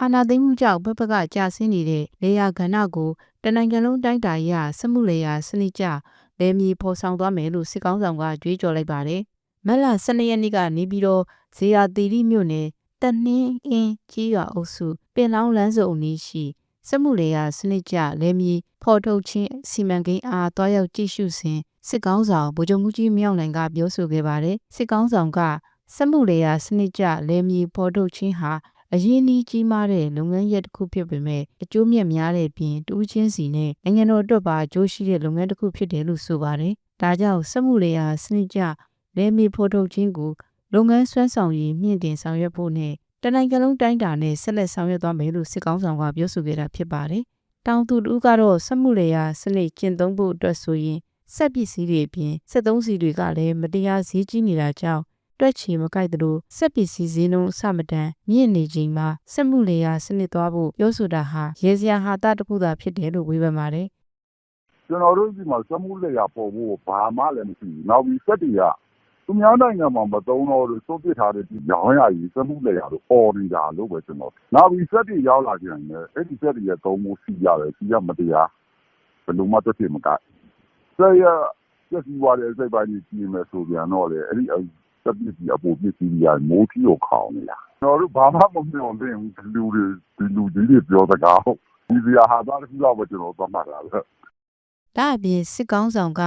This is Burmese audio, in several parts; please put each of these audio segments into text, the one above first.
အာဏာသိမ်းမှုကြောင့်ဘက်ဘက်ကကြာဆင်းနေတဲ့လေယာကဏ္ဍကိုတနိုင်ငံလုံးတိုင်းတာရစက်မှုလေယာစနစ်ကျလေမြေဖော်ဆောင်သွားမယ်လို့စစ်ကောင်းဆောင်ကကြွေးကြော်လိုက်ပါတယ်။မက်လ12ရက်နေ့ကနေပြီးတော့ဇေယျသီရိမြို့နယ်တနှင်းအင်းကြီးရွာအုပ်စုပင်လောင်းလမ်းစုံအနီးရှိစက်မှုလေယာစနစ်ကျလေမြေဖော်ထုတ်ခြင်းစီမံကိန်းအားတွားရောက်ကြည့်ရှုစဉ်စစ်ကောင်းဆောင်ဗိုလ်ချုပ်မှုကြီးမြောက်နိုင်ကပြောဆိုခဲ့ပါတယ်။စစ်ကောင်းဆောင်ကစက်မှုလေယာစနစ်ကျလေမြေဖော်ထုတ်ခြင်းဟာ အရင်းအနှီးကြီးမားတဲ့လုပ်ငန်းရပ်တစ်ခုဖြစ်ပေမဲ့အကျိုးမြတ်များတဲ့ပြင်တူးချင်းစီနဲ့နိုင်ငံတော်အတွက်ပါအကျိုးရှိတဲ့လုပ်ငန်းတစ်ခုဖြစ်တယ်လို့ဆိုပါတယ်။ဒါကြောင့်စက်မှုလေယာစနစ်ကျလေမြေဖော်ထုတ်ခြင်းကိုလုပ်ငန်းစွမ်းဆောင်ရည်မြင့်တင်ဆောင်ရွက်ဖို့နဲ့တနိုင်ငံလုံးတိုင်းတာနဲ့ဆက်လက်ဆောင်ရွက်သွားမယ်လို့စစ်ကောင်းဆောင်ကပြောဆိုခဲ့တာဖြစ်ပါတယ်။တောင်သူတို့ကတော့စက်မှုလေယာစနစ်ကျင့်သုံးဖို့အတွက်ဆိုရင်စက်ပစ္စည်းတွေအပြင်စက်သုံးစီတွေကလည်းမတရားဈေးကြီးနေတာကြောင့် တွက်ချီမကိုက်သလိုစက်ပစ္စည်းဈေးနှုန်းအဆမတန်မြင့်နေချိန်မှာစက်မှုလေယာစနစ်သွားဖို့ပြောဆိုတာဟာရေစရာဟာတာတစ်ခုသာဖြစ်တယ်လို့ဝေဖန်ပါတယ်ကျွန်တော်တို့ဒီမှာစက်မှုလက်ရပေါ်ဖို့ဘာမှလည်းမရှိဘူးနောက်ပြီးစက်တွေကသူများနိုင်ငံမှာမသုံးတော့လို့သုံးပစ်ထားတဲ့ဒီရောင်းရည်စက်မှုလက်ရတို့ပေါ်နေတာလို့ပဲကျွန်တော်နောက်ပြီးစက်တွေရောက်လာကြရင်လည်းအဲ့ဒီစက်တွေရဲ့သုံးမှုစီရတယ်စီရမတရားဘယ်လိုမှတစ်ဖြစ်မကစက်ရစက်စီဝါတဲ့စိတ်ပိုင်းကြီးပြင်မယ်ဆိုပြန်တော့လေအဲ့ဒီ စက်ပစ္စည်းအပေါ်ပစ္စည်းတွေကမိုးထီကိုခေါင်းနေတာကျွန်တော်တို့ဘာမှမမျှော်လင့်ဘူးလူတွေဒီလူကြီးတွေပြောစကားဒီစရာဟာတာတစ်ခုတော့ကျွန်တော်သတ်မှတ်တာပဲ။ဒါအပြင်စစ်ကောင်းဆောင်က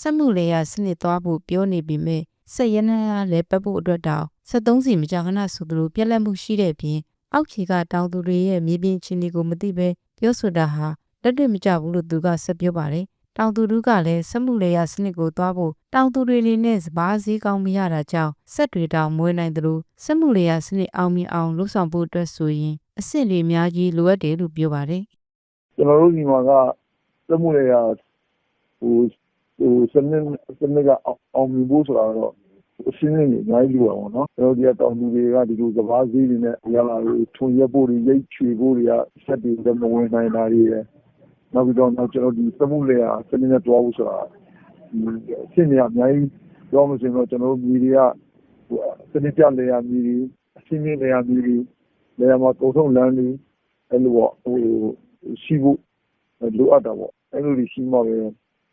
စက်မှုလေယာစနစ်သွားဖို့ပြောနေပေမဲ့စက်ရနရလဲပတ်ဖို့အတွက်တောင်စက်သုံးစီမကြာခဏဆိုသလိုပြက်လက်မှုရှိတဲ့ပြင်အောက်ခြေကတောင်သူတွေရဲ့မြေပြင်ချင်းတွေကိုမသိပဲပြောဆိုတာဟာလက်တွေ့မကျဘူးလို့သူကဆက်ပြောပါတယ်။ တောင်သူတို့ကလည်းစက်မှုလေယာစနစ်ကိုသွားဖို့တောင်သူတွေအနေနဲ့စပါးစည်းကောင်းမရတာကြောင့်စက်တွေတောင်မွေးနိုင်သလိုစက်မှုလေယာစနစ်အောင်မြင်အောင်လှုပ်ဆောင်ဖို့အတွက်ဆိုရင်အဆင့်တွေအများကြီးလိုအပ်တယ်လို့ပြောပါတယ်ကျွန်တော်တို့ဒီမှာကစက်မှုတွေကဟိုဟိုစနစ်စနစ်ကအောင်အောင်မြင်ဖို့ဆိုတာတော့အရှင်းနေအများကြီးလိုပါတော့နော်ကျွန်တော်ဒီကတောင်သူတွေကဒီလိုစဘာစည်းတွေနဲ့ရလာလို့ထွန်ရက်ဖို့တွေရိတ်ချွေဖို့တွေကစက်တွေလည်းမဝင်နိုင်တာတွေရယ် နောက်ပြီးတော့နောက်ကျွန်တော်ဒီစက်မှုတွေကစနစ်နဲ့တွားဖို့ဆိုတာဒီအရှင်းနေအများကြီးပြောမှဆိုရင်တော့ကျွန်တော်တို့မြေတွေကဟိုစနစ်ပြလေယာမြေတွေအရှင်းနေလေယာမြေတွေလေယာမှာကုန်ထုတ်လမ်းတွေအဲ့လိုပေါ့ဟိုရှိဖို့လိုအပ်တာပေါ့အဲ့လိုတွေရှိမှပဲ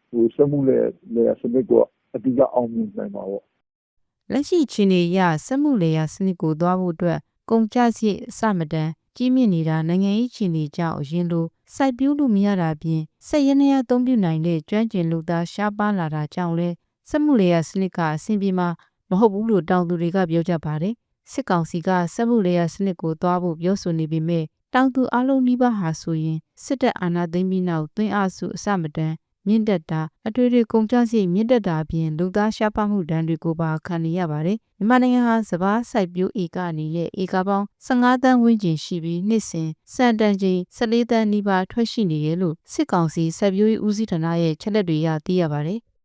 ဟိုစက်မှုလေလေစနစ်ကအတိအကျအောင်မြင်နိုင်မှာပေါ့။လက်ရှိချင်းနေရစက်မှုလေယာစနစ်ကိုသွားဖို့အတွက်ကုန်ကျစရိတ်အစမတန်ကြီးမြင့်နေတာနိုင်ငံရေးချင်းနေကြောင့်အရင်လို စိုက်ပျိုးလို့မရတာပြင်စက်ရနရအသုံးပြုနိုင်တဲ့ကျွမ်းကျင်လူသားရှားပါလာတာကြောင့်လဲစက်မှုလေယာစနစ်ကအဆင်ပြေမှာမဟုတ်ဘူးလို့တောင်သူတွေကပြောကြပါတယ်။စစ်ကောင်စီကစက်မှုလေယာစနစ်ကိုသွားဖို့ပြောဆိုနေပေမဲ့တောင်သူအလုံးနှိပါဟာဆိုရင်စစ်တပ်အာဏာသိမ်းပြီးနောက်သွင်းအားစုအစမတန် မြင့်တက်တာအထွေထွေကုန်ကျစရိတ်မြင့်တက်တာအပြင်လူသားရှားပါမှုဒဏ်တွေကိုပါခံနေရပါတယ်။မြန်မာနိုင်ငံဟာစဘာစိုက်ပျိုးဧကနေတဲ့ဧကပေါင်း15တန်းဝန်းကျင်ရှိပြီးနှစ်စဉ်စံတန်ချိန်14တန်းနီးပါးထွက်ရှိနေရလို့စစ်ကောင်စီစိုက်ပျိုးရေးဦးစီးဌာနရဲ့ချက်လက်တွေရသိရပါတယ်။